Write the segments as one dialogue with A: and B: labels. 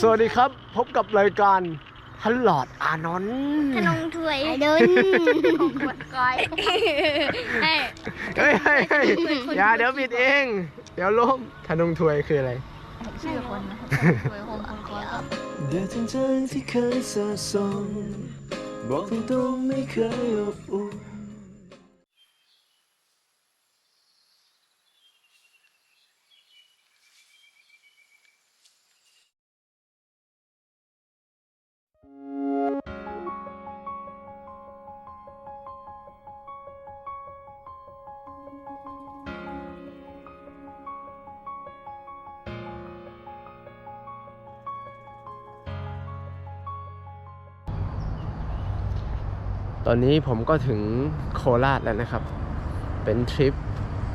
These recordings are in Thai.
A: สวัสดีครับ พบกับรายการทันหลอดอานนท์
B: ขนมถ้วยไอเดินขวดก้อยเฮ้ย
A: เฮ้ยเฮ้ยเฮ้ยอย่าเดี๋ยวปิดเอง เดี๋ยวล้มธนงถวยคืออะไร
B: ชื่อคนนะถ้วยโฮมคนก้อยก็
C: เดือดจางๆที่เคยสะสมบอกตรงๆไม่เคยอบอุ่น
A: อนนี้ผมก็ถึงโคราชแล้วนะครับ เป็นทริป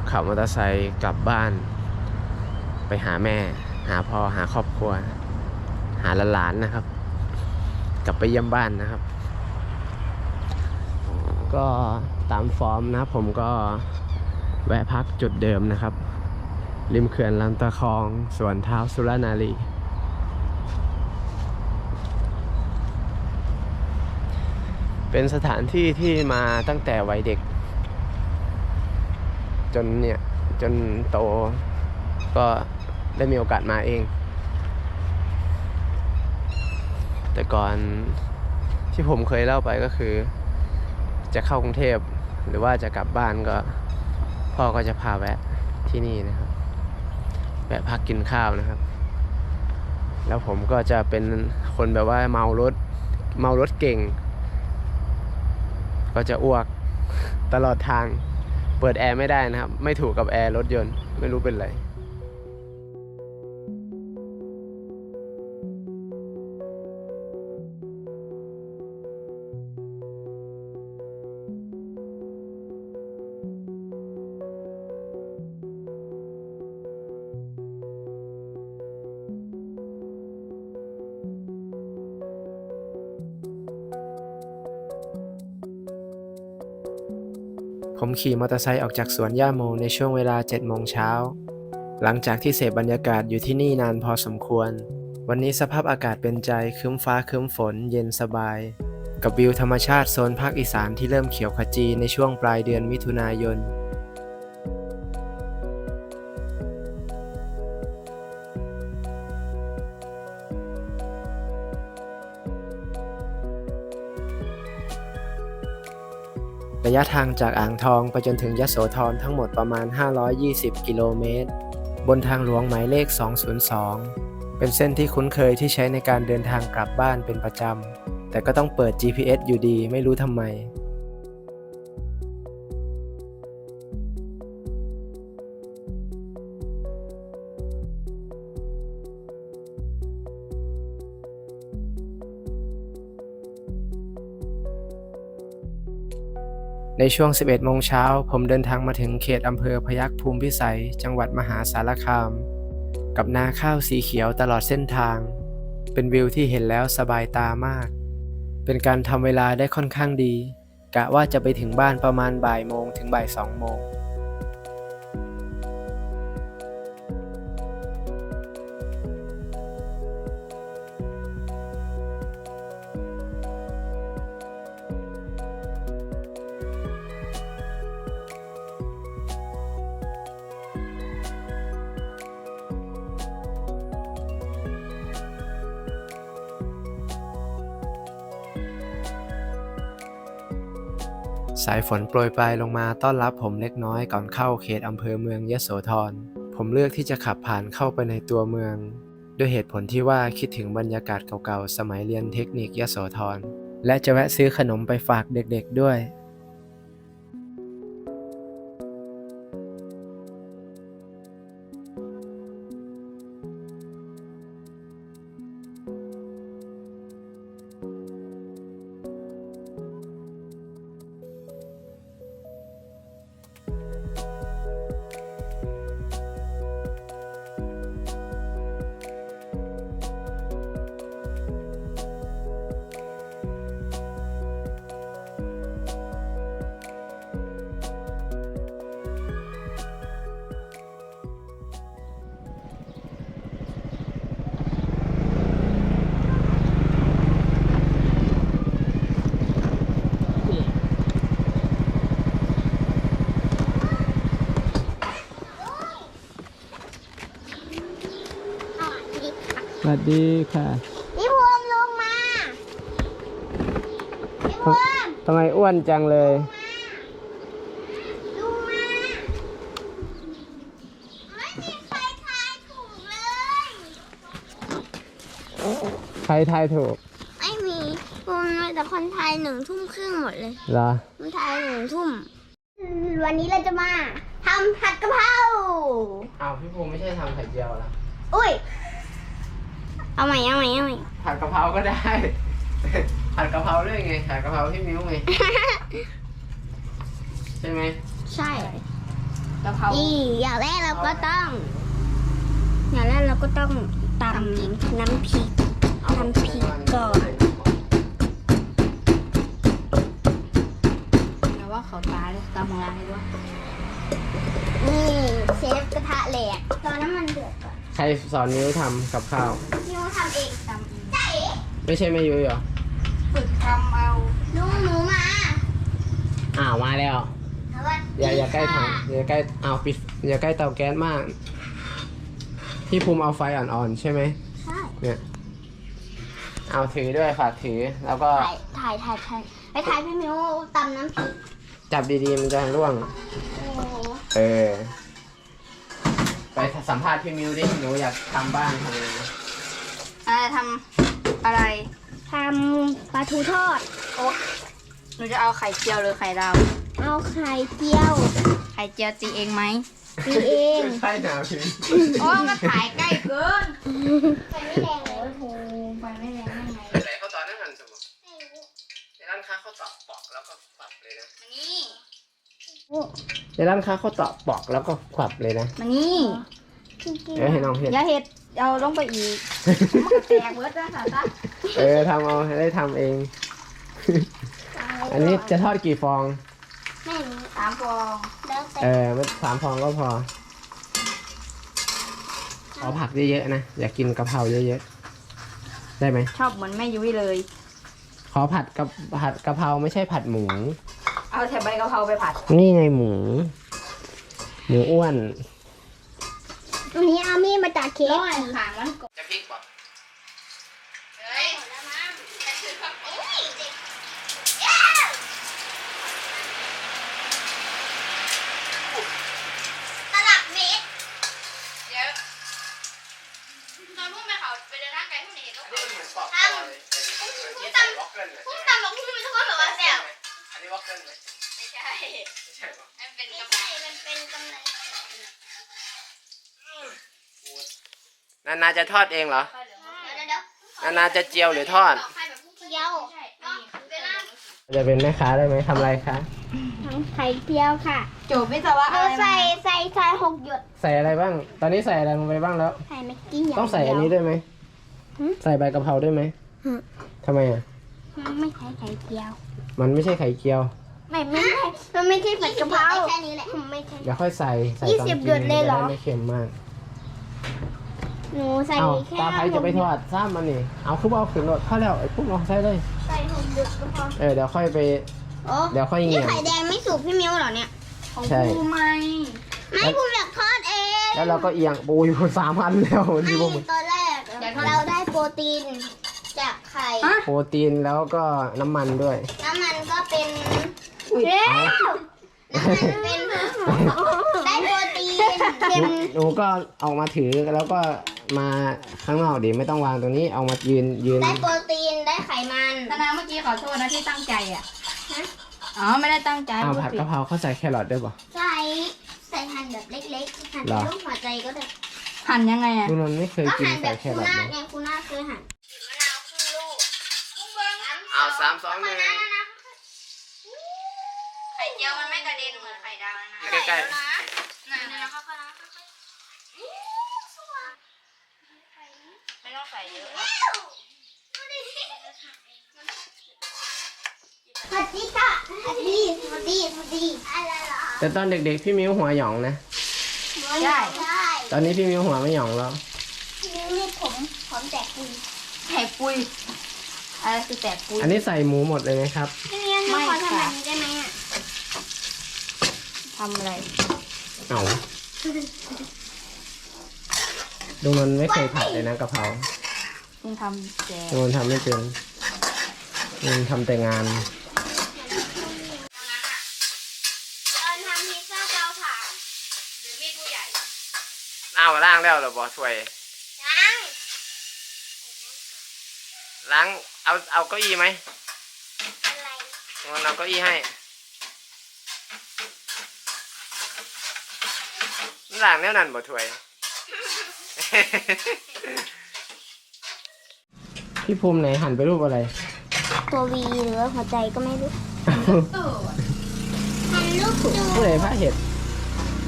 A: ขับมอเตอร์ไซค์กลับบ้าน ไปหาแม่ หาพ่อหาครอบครัว หาหลานๆนะครับ กลับไปเยี่ยมบ้านนะครับ ก็ตามฟอร์มนะผมก็แวะพักจุดเดิมนะครับ ริมเขื่อนลำตะคองสวนเท้าสุรนารี เป็นสถานที่ที่มาตั้งแต่วัยเด็ก จนเนี่ยจนโตก็ได้มีโอกาสมาเอง แต่ก่อนที่ผมเคยเล่าไปก็คือ จะเข้ากรุงเทพหรือว่าจะกลับบ้านก็ พ่อก็จะพาแวะที่นี่นะครับแวะพักกินข้าวนะครับ แล้วผมก็จะเป็นคนแบบว่าเมารถเมารถเก่ง ก็จะอ้วกตลอดทาง เปิดแอร์ไม่ได้นะครับ ไม่ถูกกับแอร์รถยนต์ ไม่รู้เป็นไร ขี่มอเตอร์ไซค์ออกจากสวนย่าโมในช่วงเวลา7โมงเช้า หลังจากที่เสพบรรยากาศอยู่ที่นี่นานพอสมควร วันนี้สภาพอากาศเป็นใจคืมฟ้าคืมฝน เย็นสบาย กับวิวธรรมชาติโซนภาคอีสานที่เริ่มเขียวขจีในช่วงปลายเดือนมิถุนายน ระยะทางจากอ่างทองไปจนถึงยโสธรทั้งหมดประมาณ 520 กิโลเมตร บนทางหลวงหมายเลข 202 เป็นเส้นที่คุ้นเคยที่ใช้ในการเดินทางกลับบ้านเป็นประจำ แต่ก็ต้องเปิด GPS อยู่ดีไม่รู้ทำไม ในช่วง 11 โมงเช้า ผมเดินทางมาถึงเขตอำเภอพยัคฆ์ภูมิพิสัย จังหวัดมหาสารคาม กับนาข้าวสีเขียวตลอดเส้นทาง เป็นวิวที่เห็นแล้วสบายตามาก เป็นการทำเวลาได้ค่อนข้างดี กะว่าจะไปถึงบ้านประมาณบ่ายโมงถึงบ่ายสองโมง สายฝนโปรยปลายลงมาต้อนรับผมเล็กน้อยก่อนเข้าเขตอำเภอเมืองยโสธร ผมเลือกที่จะขับผ่านเข้าไปในตัวเมือง ด้วยเหตุผลที่ว่าคิดถึงบรรยากาศเก่าๆ สมัยเรียนเทคนิคยโสธร และจะแวะซื้อขนมไปฝากเด็กๆด้วย
D: ดีค่ะ
E: พี่ภูมิลงมา พี่ภูมิ
D: ทำไมอ้วนจังเลย
E: ลงมา ไม่มีใครทายถูกเลย
D: ใครทายถูก
E: ไม่มีภูมิมีแต่คนไทยหนึ่งทุ่มครึ่งหมดเลย
D: เหรอ
E: คนไทยหนึ่งทุ่ม วันนี้เราจะมาทำผัดกะเพรา
D: อ้าวพี่ภูมิไม่ใช่ทำไข่เจียวแล้ว
E: อุ้ย เอาใหม่เอาใหม่เอาใหม่
D: ผัดกะเพราก็ได้ ผัดกะเพราด้วยไงผัดกะเพราพี่มิ้วไงใช่ไหม
E: ใช่
B: กะเพรา
E: อีอย่างแรกเราก็ต้อง อย่างแรกเราก็ต้องตำน้ำพริกน้ำพริกก่อน
B: แต่ว่าเขาตายแล้วตำอะไรวะ
E: นี่เชฟกระทะเหล็กตอนน้ำมันเดือดก่อน
D: ใครสอนมิ้วทำกับข้าว
E: พี่โม ทำเอง
B: ตำเอง
E: ใช่
D: ไม่ใช่ไม่ยุ้ยเหรอ
B: ฝึกทำเอา
E: ลุงหนูมา
D: อ้าวมาแล้ว
E: สวัสดี
D: อย่าอย่าใกล้ถัง
E: ค่ะ
D: อย่าใกล้อ้าวปิดอย่าใกล้เตาแก๊สมากพี่ภูมิเอาไฟอ่อนๆใช่ไหม
E: ใช่
D: เนี่ยเอาถือด้วยฝากถือแล้วก็
E: ถ่ายถ่ายถ่ายถ่ายไปถ่ายพี่มิวตำน้ำพริก
D: จับดีๆมันจะร่วง
E: โอ้โห
D: เออ ไปสัมภาษณ์พี่มิวดิหนูอยากทำบ้านทำยังไง
B: อะไรทำอะไร
E: ทำปลาทูทอด
B: โอ๊ะหนูจะเอาไข่เจียวหรือไข่ดาว
E: เอาไข่เจียว
B: ไข่เจียวตีเองไหม
E: ตีเอง
D: ใช่นะพี่
B: โอ้มันถ่ายใกล้เกิน
E: ไฟไม่แรงเลย
B: โอ้โหไฟไม่แรงได้ไง
D: ไหนเขาตอนนั้นหันสมองในร้านค้าเขาตอกปอกแล้วก็ขวับเลยนะ
B: มานี่
D: ในร้านค้าเขาตอกปอกแล้วก็ขวับเลยนะ
B: มานี่
D: เออให้น้องเห็น
B: อย่าเห็ด เอาลงไปอีกมันก็แตกเบิดแล้วค่ะตา
D: เออทำเอาให้ได้ทำเอง อันนี้จะทอดกี่ฟอง
E: ไม่รู้
B: สามฟอง
E: แล้วแต่
D: เออมันสามฟองก็พอเอาผักเยอะๆนะ อยากกินกะเพราเยอะๆ ได้ไหม
B: ชอบเหมือนแม่ยุ้ยเลย
D: ขอผัดกับผัดกะเพราไม่ใช่ผัดหมู
B: เอาแต่ใบกะเพราไปผัด
D: นี่ไงหมู หมูอ้วน
E: วันนี้อามี่มาจากเคฟ
B: ร้อยขางมันกบ
D: จะพริกป่ะ
B: เฮ้ย
E: ตลับเมตร
B: เดี๋ยวตอนพุ่งไปเขาไปเดินทางไกลพุ่งเห็นก็
D: อันนี้มันเหมือนปอก
E: ทำ
D: คอเลยเออที่ใส่วอกเกิลน่ะ
E: พุ่งตำบอกพุ่งเป็นทุกคนแบบว่าแซว
D: อันนี้วอกเกิลไหม
B: ไม่ใช่
D: ไม่ใช่ป่ะ
B: มันเป็น
E: ไม่
B: กะเพรา
E: ใช่มันเป็นกำไร
D: นานาจะทอดเองเหรอ
E: เดี๋ยวเดี๋ยว
D: นานาจะเจียวหรือทอด
E: ใครแบบพุ่งเจียวก็เวลา
D: จะเป็นแม่ค้าได้ไหมทำอะไรคะ
E: ทั้งไข่เจียวค่ะ
B: โจบวิศวะ
E: เรา
B: อะไร
E: ใส่ใส่ใส่หกหยด
D: ใส่อะไรบ้าง ตอนนี้ใส่อะไรลงไปบ้างแล้ว
E: ใส่แม็กกี้อย่าง
D: ต้องใส่อันนี้ด้วยไหม
E: หืม
D: ใส่ใบกะเพราด้วยไหม
E: หืม
D: ทำไมอะ
E: มันไม่ใช่ไข่เจียว
D: มันไม่ใช่ไข่เจียว
E: ไม่ไม่ใช่มันไม่ใช่ผัดกะเพราแค่นี้แหละไม่ใช่
D: เดี๋ยวค่อยใส่ ใส่
E: ยี่
D: ตอน
E: สิ
D: กิ
E: บ
D: น
E: หยดเลยเหรอ
D: จะได้ไม่เค็มมาก
E: หนูใส่
D: เอา
E: แค่
D: ตาไผ่จะไปทอดซ้ำมันนี่เอาคือเอาขึ้นรถเข้าแล้วไอ้พวกเราใส่เลย
E: ใส่หกหยดก็พอ
D: เออเดี๋ยวค่อยไป
E: โอ้
D: เดี๋ยวค่อย
E: นี่
D: เงี่ย
E: ไข่แดงไม่สุกพี่มิ้วเหรอเนี่ย
B: ของ
D: ใช่
B: กูไหม
E: ไม่คุณอยากทอดเอง
D: แล้วเราก็เอียงปูอยู่สามพันแล้ว
E: ไม่
D: ที่พวกมึง
E: ตอนแรกเราได้โปรตีนจากไข่
B: ฮะ
D: โปรตีนแล้วก็น้ำมันด้วย
E: น้ำมันก็เป็น
B: อุ้ย
E: เร็วน้ำมันเป็น ได้โปรตีนเค็ม
D: หนูก็ออกมาถือแล้วก็มาข้างนอกดิไม่ต้องวางตรงนี้เอามายืนยืน
E: ได้โปรตีนได้ไขมัน
B: ธนาเมื่อกี้ขอโทษนะที่ตั้งใจอะ
E: ฮะ
B: อ๋อไม่ได้ตั้งใจ
D: เอา
B: พูด
D: ผัด
B: ผิด
D: กะเพราเขาใส่แครอทด้วยป่ะ
E: ใส่ใส่หั่นแบบเล็กๆหั่น
D: เหร
E: เป็น
D: อ
E: รูปหัวใจก็ได้
B: หั่นยังไงอะ
D: ลุงนนท์ไม่เคย
E: ก็
D: กิน
E: หั่นแบ
D: ใส่
E: บ
D: แค
E: คู
D: รอท
E: น่า
D: เลย
E: ไงคูน่าเคยหั่นมะนาวครึ่งลูก
D: เอาสามสองหนึ่ง
B: ไข่เจียวมันไม่กระเด็นเหมือนไข่ดาวนะ
D: ใกล้
B: นั่นนะไม่ต้องใส่เยอะ
E: สวัสดีค่ะสวัสดีสวัสดีสวัสดีอะไรเหรอ
D: ๆแต่ตอนเด็กๆพี่มิ้วหัวหยองนะ
E: ใช่ใช่
D: ตอนนี้พี่มิ้วหัวไม่หยองแล้ว
E: นิ้วนี่ผมผมแตกคุย
B: แตกปุยอะไรคือแตกปุย
D: อันนี้ใส่หมูหมดเลยไหมครับ
E: พี่เลี้ยงหนูขอทำแบบนี้ได้ไหมอะ
B: ทำอะไร
D: เอาลุงนนท์ไม่เคยผัดเลยนะกะเพรา
B: ลุงทำแจก
D: มันทำไม่เป็นมันทำแต่งาน
E: ตอนทำพิซซ่าเตาถ่าน
F: หรือมีดผู้ใหญ่
D: อ้าวล้างแล้วเหรอบอช่วย
E: ยัง
D: ล้าง เอา เอาเก้าอี้ไหม
E: อะไร
D: งั้นเอาเก้าอี้ให้ ล้างแนวนั้นบ่ช่วย พี่ภูมิไหนหันไปรูปอะไร
E: ตัววีหรือว่าหัวใจก็ไม่รู้ทำลูกดู
D: ผู้ใดพระเห็ด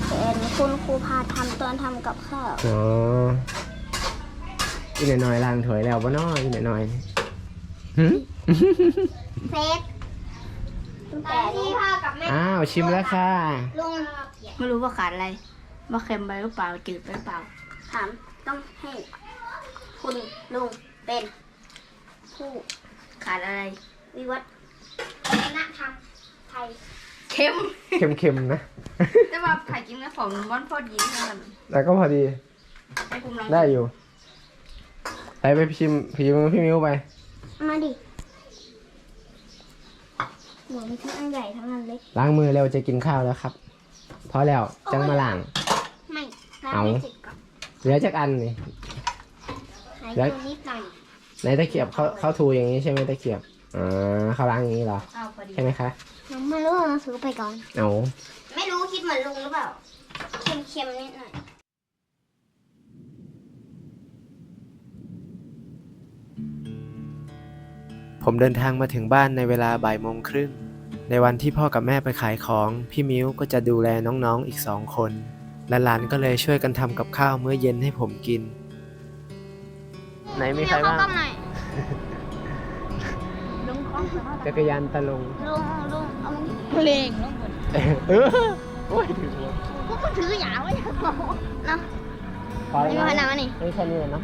E: เป็นคุณครูพาทำตอนทำกับข้าว
D: อ๋ออีหน่อยๆล้างถวยแล้วบ่น้ออีหน่อยๆหึ
E: เฟสแต่ที่พ่อกับแม่
D: อ้าวชิมแล้วค่ะ
E: ลุง
B: ไม่รู้ว่าขาดอะไร ว่าเค็มไปหรือเปล่าจืดไปหรือเปล่า
E: ถามต้องให้คุณลุงเป็นผู้
B: ขาดอะไร
E: วิวัฒนธรรมไทย
B: เค็ม
D: เค็มๆนะ
B: แต่ว่าไข่กินกับผมบ้อนพอดีนั่น
D: แต่ก็พอดี
B: ให้คุณลอง
D: ได้อยู่ไปไปชิมพิมพี่มิวไป
E: มาดิหนูมีทั้งอันใหญ่ทั้งอันเล็ก
D: ล้างมือเร็วจะกินข้าวแล้วครับพอแล้วจังมาล้าง
E: ไม่ร้าน
D: เอา
E: ไม่จิกก่อน
D: เหลือจากอันนี่
E: หาย
D: แล้ว
E: ตัวนิดหน่อย
D: ในตะเกียบเขาเขาทูอย่างนี้ใช่ไหมตะเกียบอ่าเขาล้างอย่างนี้เหรอ
B: เอาพอดี
D: ใช่ไหมคะ
E: หนูไม่รู้หนูซื้อไปก่อน
D: เอา
E: ไม่รู้คิดเหมือนลุงหรือเปล่าเค็มๆนิดหน่อย
D: ผมเดินทางมาถึงบ้านในเวลาบ่ายโมงครึ่ง ในวันที่พ่อกับแม่ไปขายของ พี่มิ้วก็จะดูแลน้องๆอีกสองคน และหลานก็เลยช่วยกันทำกับข้าวมื้อเย็นให้ผมกิน ไหนมีใครบ้าง
B: ลุงคล้อง
D: จักรยานตะลง
E: ลุงลุงเอามัน
B: เพลงลุงหมด
D: เออโอ้ยถึงแล้ว
E: พวกมันถือหยาไว้เนาะ
D: พอ
E: มี
D: แล้ว
E: พ
D: นะ
E: นังอันนี้
D: ไม่แค่นี้เลยเนาะ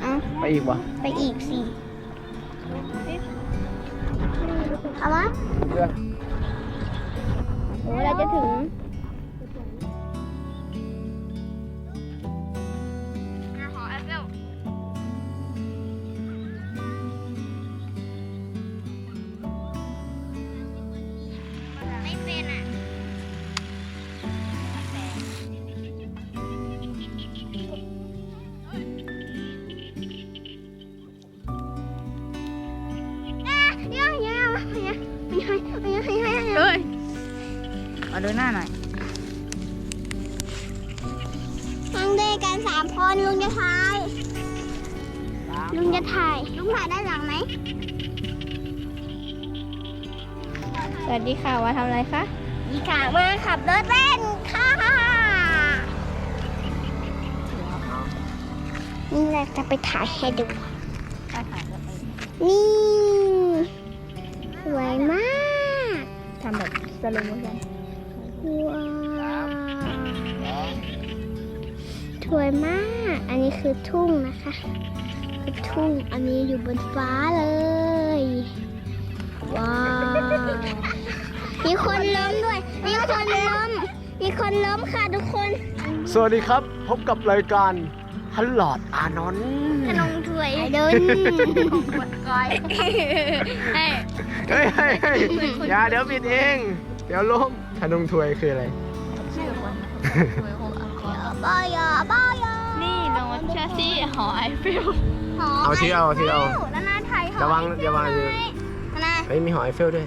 E: เอา
D: ไปอีกวะ
E: ไปอีกสิเอาวะ
D: เพื่อน
E: โอ้เราจะถึง
B: ดี
E: ค่ะ
B: ว่าทำอะไรคะ
E: ดีค่ะมาขับรถเล่นค่ะนี่แหละจะไปถ่ายให้ดู
B: ถ่ายถ่ายก็ไป
E: นี่สวยมาก
B: ทำแบบสโลโมชั่น
E: ว้าวสวยมาก อันนี้คือทุ่งนะคะ คือทุ่งอันนี้อยู่บนฟ้าเลย ว้าว มีคนล้มด้วย มีคนล้ม มีคนล้มค่ะทุกคน
D: สวัสดีครับ พบกับรายการฮัลลอดอานนท์
E: ขนมถ้วยไอเดิน
B: กดก้อยให้
D: เฮ้ยเฮ้ยเฮ้ยอย่าเดี๋ยวปิดเอง เดี๋ยวล้มขนมถวยคืออะไร
B: ชื่อคนสวยหกอังกอร์
E: บอยบอย
B: นี่น้องชาซีหอไอเฟล
E: หอ
D: เอาที่เอาที่เอา
E: นานาไทยหอ
D: ระวังอย่าวาง
E: นานา
D: เฮ้ยมีหอไอเฟลด้วย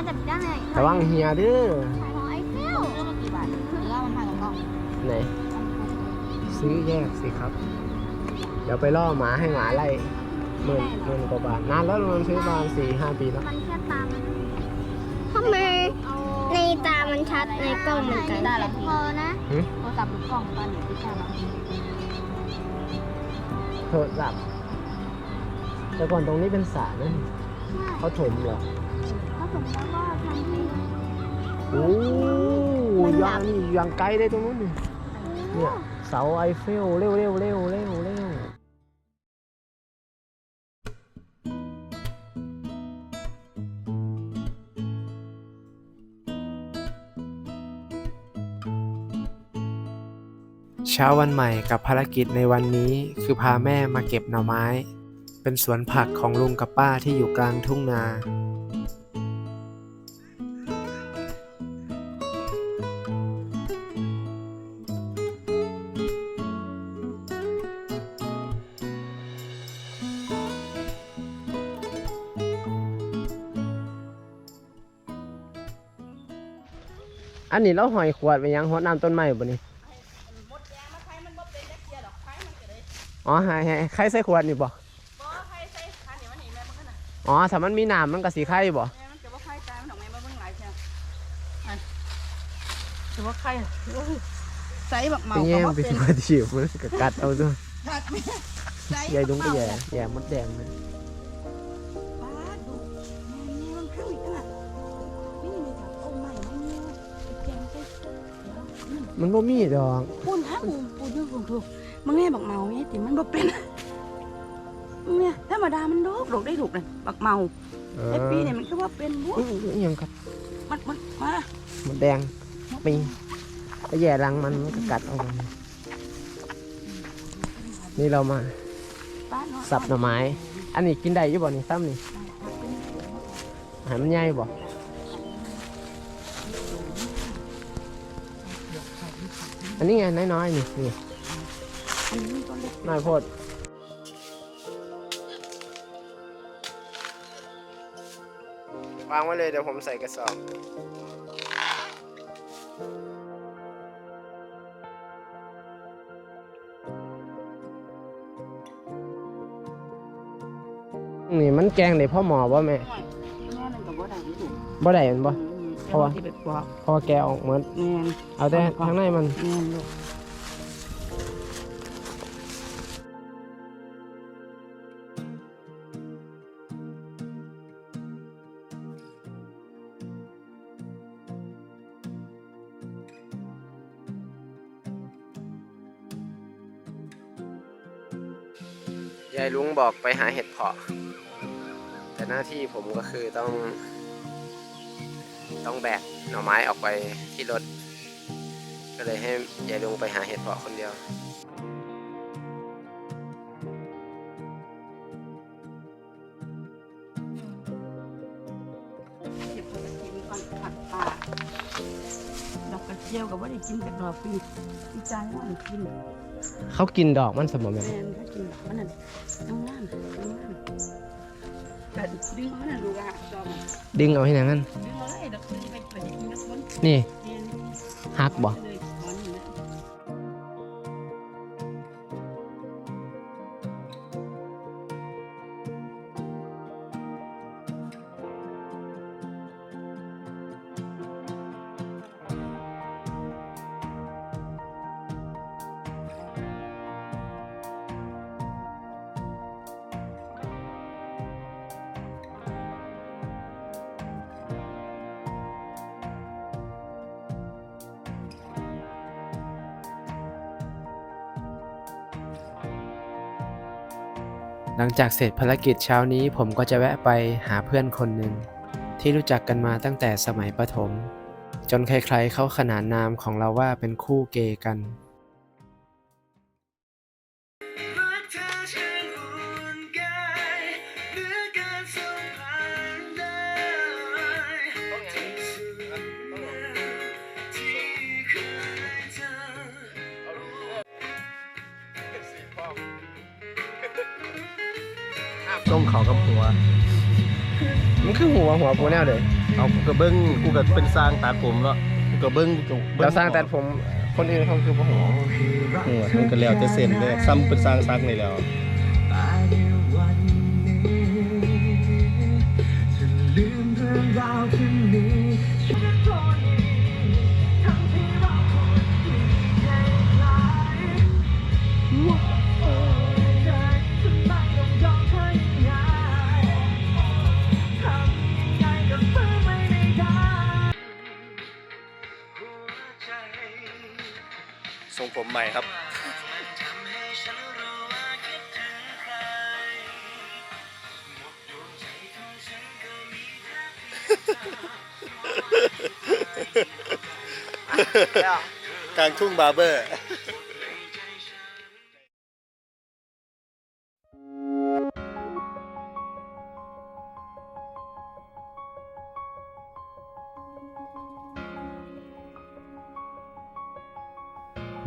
E: นานาจับได้เลย
D: ระวังเฮียเด้อ
E: หอไอเฟล
B: เรื่องกี่บาทหรือว่ามันมากับกล้อง
D: ไหนซื้อแยกสิครับ เดี๋ยวไปล่อหมาให้หมาไล่หมื่นหมื่นกว่าบาทนานแล้วมันซื้อประมาณสี่ห้าปีแล้ว
E: มันแค่ตามันทำไมในตามันชัดในกล้องมันไกลพอนะ
B: โทรศัพท์หรือกล้องตอนอยู่ที่ชาเรา
D: โทรศัพท์แต่ก่อนตรงนี้เป็นสระนั่นเขาถมเหรอ
E: เขา สมแล้วก็ทำให้
D: โอ้
E: มันหลั
D: ยา
E: บ
D: งนี่ยังไกลได้ตรงนู้นนี่เนี่ยเสาไอเฟลเร็วเร็วเร็วเร็วเร็วเช้าวันใหม่กับภารกิจในวันนี้คือพาแม่มาเก็บหน่อไม้ เป็นสวนผักของลุงกับป้าที่อยู่กลางทุ่งนา อันนี้เราหอยขวดไปยังหดน้ำต้นไม้บ่นี่อ๋อให้ให้ใครใส่ขวดนี่บ่อ๋อถ้ามันมีน้ำมันก็สีไข่บ่
B: มันจะว่าไข่ตายมันออกมาเบิ่งหลายเชียวอันจะว่าไข่โอ้ยใส่บักเมา
D: เป็น
B: ก็
D: แย่ง
B: บ่
D: ไป
B: เป็น
D: ทั่วทีบมันก็กัดเอาด้วย
B: กัดแม่ใส่
D: ยายดุงก็
B: บั
D: แย่
B: เมา
D: แย่มดแดงเลย
B: มัน
D: บ่มีดอก
B: ปูนฮะปูนปูนยูถูกถูกมึงแน่บักเมาเนี่ยติมันบ่เป็นมึงเนี่ยธรรมดามันโดกโดกได้ถูกเลยบักเมา
D: เอ
B: ไอ้ปี
D: อ
B: เนี่ยมันก็ว่าเป็นบุ
D: อุ้ยอุ้ยอิหยังครับ
B: มันมันมา
D: มดแดงปิงไปแย่รังมันมันก็กัดเอามันนี่เรามา
B: ป้าเนาะ
D: สับหน่อไม้ อันนี้กินได้อยู่บ่นี่ซ้ำนี่อาหารมันใหญ่บ่ อันนี้ไงน้อยๆนี่นี่
B: อันนี้ต้นเล็ก
D: น้อยโพดวางไว้เลยเดี๋ยวผมใส่กระสอบนี่มันแกงได้พ่อหมอว่าแม่
B: หน่อยแม่มันก็บ่ได้ที่ถูก
D: บ่ได้แมันบ่
B: เพราะว่าที่ไปปอก
D: เพราะว่าแกออกเหมือน
B: แม่น
D: เอาแต่ข้างในมัน
B: แม่นลูก
D: ยายลุงบอกไปหาเห็ดเพาะ แต่หน้าที่ผมก็คือต้อง ต้องแบกหน่อไม้ออกไปที่รถ ก็เลยให้ยายลุงไปหาเห็ดเพาะคนเดียว
B: เก็บผักกระเทียมก่อนผัดปลาดอกกระเจียวกับว่าได้กินกับดอกปีอีจานว่าได้กิน
D: เขากินดอกมันสมบูรณ์
B: แม่นถ้ากินดอกมันนั่นน้ำงามน้ำ งามแต่ดึงมันน่ะลูกอะจอม
D: ดึงเอาให้หนังนั้น
B: ดึงเอาเลยดอกดึงไปไปกินกับคน
D: นี่
B: แม่น
D: หักบ่
B: เลยถอนนี่นะ
D: งจากเสร็จภารกิจเช้านี้ผมก็จะแวะไปหาเพื่อนคนหนึ่งที่รู้จักกันมาตั้งแต่สมัยประถม จนใครๆเขาขนานนามของเราว่าเป็นคู่เกย์กัน
G: อ
H: ต้มเขากับหัว
D: มันคือหัวหัวปูแนวเลย
H: เอากูกระเบิ้งกูก็เป็นสร้างตัดผมแล้วกูกระเบิ้งกูก็เบิ้
D: เราสร้างแต่ผมคนอื่นเขาคือหัว
H: หัวมันก็แล้วแต่เส้นเลยซ้ำเป็นสร้างซักนี่แล้ว
G: ทรง
H: ผมใหม่ครับ
G: มันทำให้ฉันรู้ว่าคิดถึงใครหมดดวงใจของฉันก็มีแค่เพียงเธอ
H: กลางทุ่งบาร์เบอร์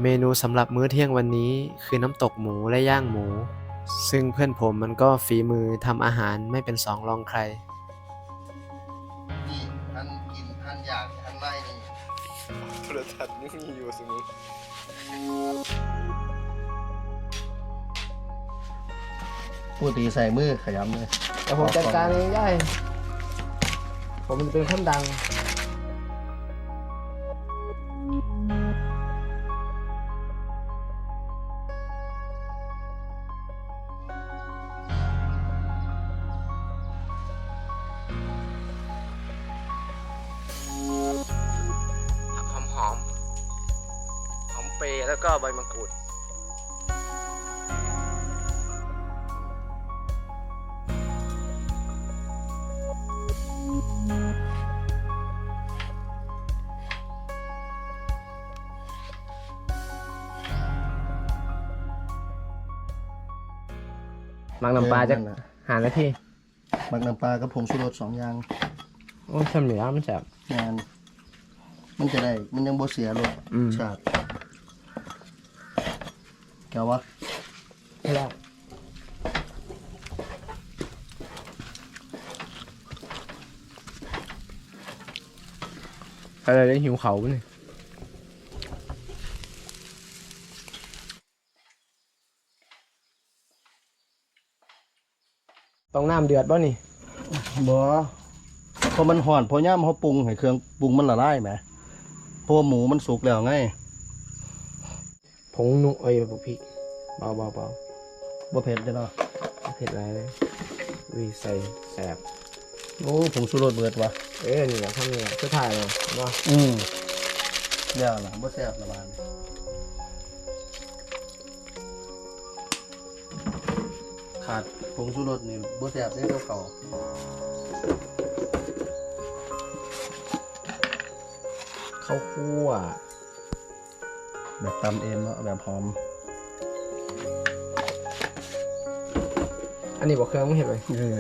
D: เมนูสำหรับมื้อเที่ยงวันนี้คือน้ำตกหมูและย่างหมู ซึ่งเพื่อนผมมันก็ฝีมือทำอาหารไม่เป็นสองรองใคร
G: นี่อันกินอันอยากอันไม่นี่โทรทัศน์นี่มีอยู่สมุพูดตีใส่มือขยำเลย
D: แต่ผมจัดการเองได้ ผมจะเป็นคนดัง มักน้ำปลาจะ
G: เออนั่นน่ะ
D: หาหน้าที่
G: มักน้ำปลากับผงชูรสสองอย่าง
D: โอ้ยทำเหลือมันจะ
G: งานมันจะได้ มันยังบ่เสียรส
D: อืม
G: ชาติแกววะ
D: ไม่ได้อะไรได้หิวเขาปะเนี่ยต้อง น้ำเดือดป่ะนี่
G: บ่เพราะมันห่อนเพอย่ามเขาปรุงให้เครื่องปรุงมันละลายไหมเพราะว่าหมูมันสุกแล้วไง
D: ผงนุเอ้ยพวกพี่เบาเบาเบา
G: บ่เผ็ดเด้อเนาะ
D: ไม่เผ็ดอะไรเลยวิใส่แสบ
G: โอ้ผงชูรสเบิดวะ
D: เอ้ยนี่แหละทำนี่แหละสุดท้ายเลยว่า
G: อืมเดี๋ยวล่ะบ่แซ่บละบาน ขาดผงชูรสนี่บ่แซ่บได้เท่าเก่า
D: ข้าวคั่ว
G: แบบตำเองเนาะแบบหอม
D: อันนี้บอกเครื่องไม่เห็นไหม
G: เออ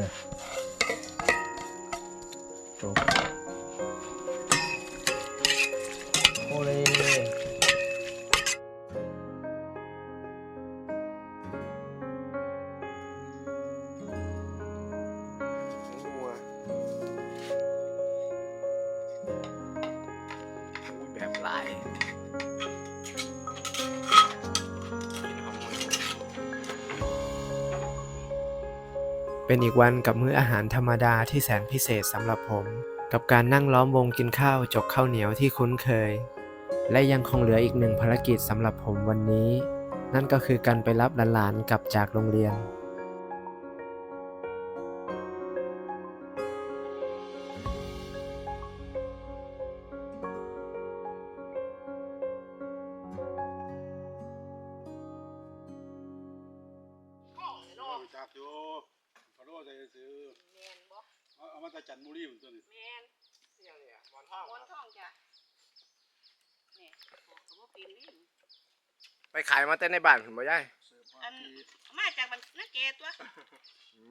D: เป็นอีกวันกับมื้ออาหารธรรมดาที่แสนพิเศษสำหรับผม กับการนั่งล้อมวงกินข้าวจกข้าวเหนียวที่คุ้นเคย และยังคงเหลืออีกหนึ่งภารกิจสำหรับผมวันนี้ นั่นก็คือการไปรับหลานๆกลับจากโรงเรียนายมาแต่ในบ้านผมบ่ได้
B: อันมาจากบันนักแกตัว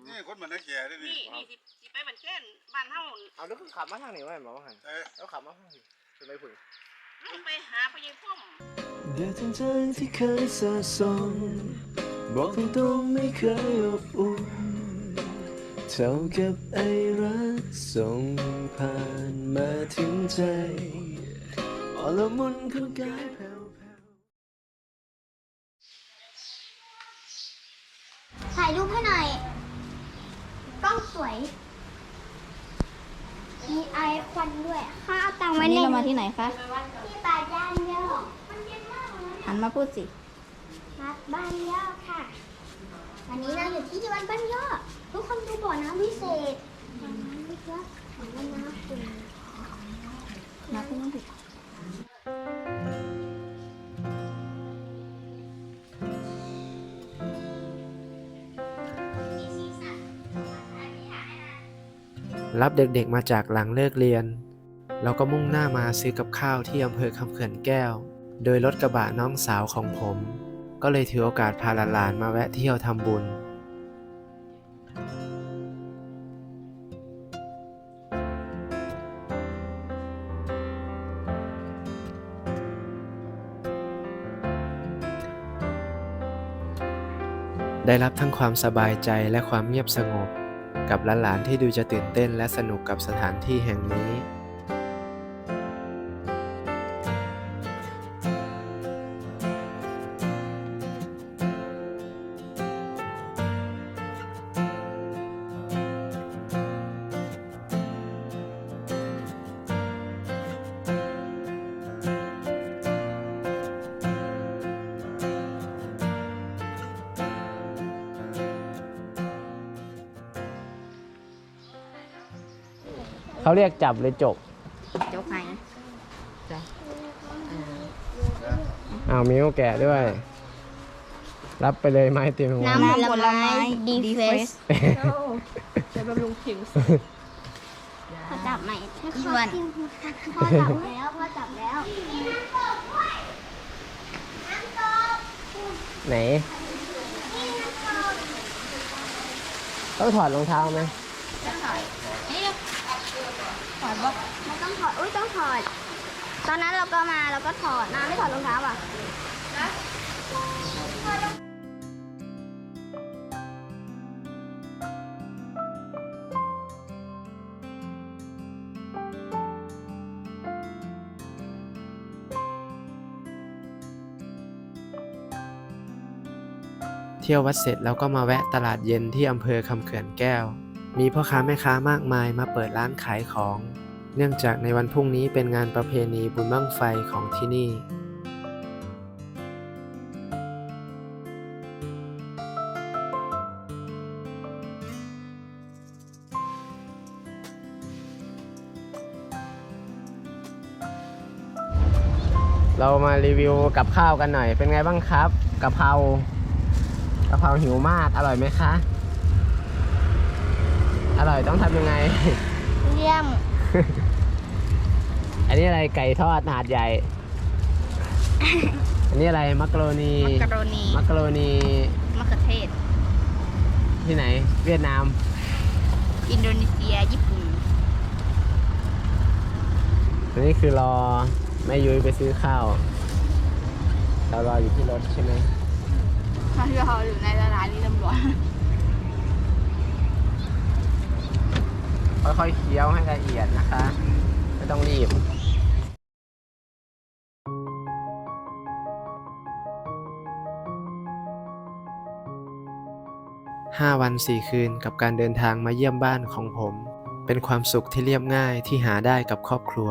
I: นี่คนมันนักแก่ด้วยนี่
B: นี่นี่สิสิไปบันแค่นบ้านเฮา
D: เอาแล้วก็ขับมาทางนี้ไว้หมอว่าหัน
I: เอ้ย
D: แล้วขับมาทางนี้จะไม่ผึ่ง
B: ลงไปหาพญายพ่อม
C: เดือดจางๆที่เคยสะสมบอกตรงๆไม่เคยอบอุ่นเท่ากับไอ้รักส่งผ่านมาถึงใจอ่อนละมุนของกายแผ่ว
E: ถ่ายรูปให้หน่อย กล้องสวย มีไอควันด้วยข้าเอาตังค์ไว้
A: วัน
E: ใน
A: นี้เรามาที่ไหนคะ
E: ที่บาดย่านย่อมันเย็นมากเลย
A: หันมาพูดสิ
E: วัดบ้านย่อค่ะ วันนี้เราอยู่ที่วัดบ้านย่อทุกคนดูบ่อน้ำพิเศษบ่อน้ำพิเศษของแม่น้ำคุณ
A: มาพูดไม่ผิด
D: รับเด็กๆมาจากหลังเลิกเรียน เราก็มุ่งหน้ามาซื้อกับข้าวที่อำเภอคำเขื่อนแก้ว โดยรถกระบะน้องสาวของผม ก็เลยถือโอกาสพาหลานๆมาแวะเที่ยวทำบุญ ได้รับทั้งความสบายใจและความเงียบสงบ กับหลานๆที่ดูจะตื่นเต้นและสนุกกับสถานที่แห่งนี้ เขาเรียกจับหรือจก
B: ยกไหน
D: อ้าวมิวแกะด้วย รับไปเลยไม้เต็มหัว
E: น้ำผลไม้ดีเฟส
B: จะบำรุงผิว
E: พ่อจับใหม่ให้
B: อ้
E: เขา
B: วน
E: กินพ่อจับแล้วพ่อจับแล้ว
D: ไหน ต้องถอดรองเท้าไหม
E: ถอดบ่ไม่ต้องถอด อุ้ยต้องถอด ตอนนั้นเราก็มาเราก็ถอดน้ำไม่ถอดรองเท้าอะ
D: เที่ยววัดเสร็จแล้วก็มาแวะตลาดเย็นที่อำเภอคำเขื่อนแก้ว มีพ่อค้าแม่ค้ามากมายมาเปิดร้านขายของ เนื่องจากในวันพรุ่งนี้เป็นงานประเพณีบุญบั้งไฟของที่นี่เรามารีวิวกับข้าวกันหน่อย เป็นไงบ้างครับกะเพรากะเพราหิวมากอร่อยไหมคะ ร่อยต้องทำยังไง
E: เยี่ยม
D: อันนี้อะไรไก่ทอดหาดใหญ่ อันนี้อะไรมักกะโรนี
B: มักกะโรนี
D: มักกะโรนี
B: มะเขือเทศ
D: ที่ไหน เวียดนาม
B: อินโดนีเซีย ญี่ปุ่น
D: อันนี้คือรอแม่ยุ้ยไปซื้อข้าว เรารออยู่ที่รถใช่ไหม
B: เขาที่เขาอยู่ในตลาดนี่ตำรวจ
D: ค่อยๆเคี้ยวให้ละเอียดนะคะ ไม่ต้องรีบห้าวันสี่คืนกับการเดินทางมาเยี่ยมบ้านของผม เป็นความสุขที่เรียบง่ายที่หาได้กับครอบครัว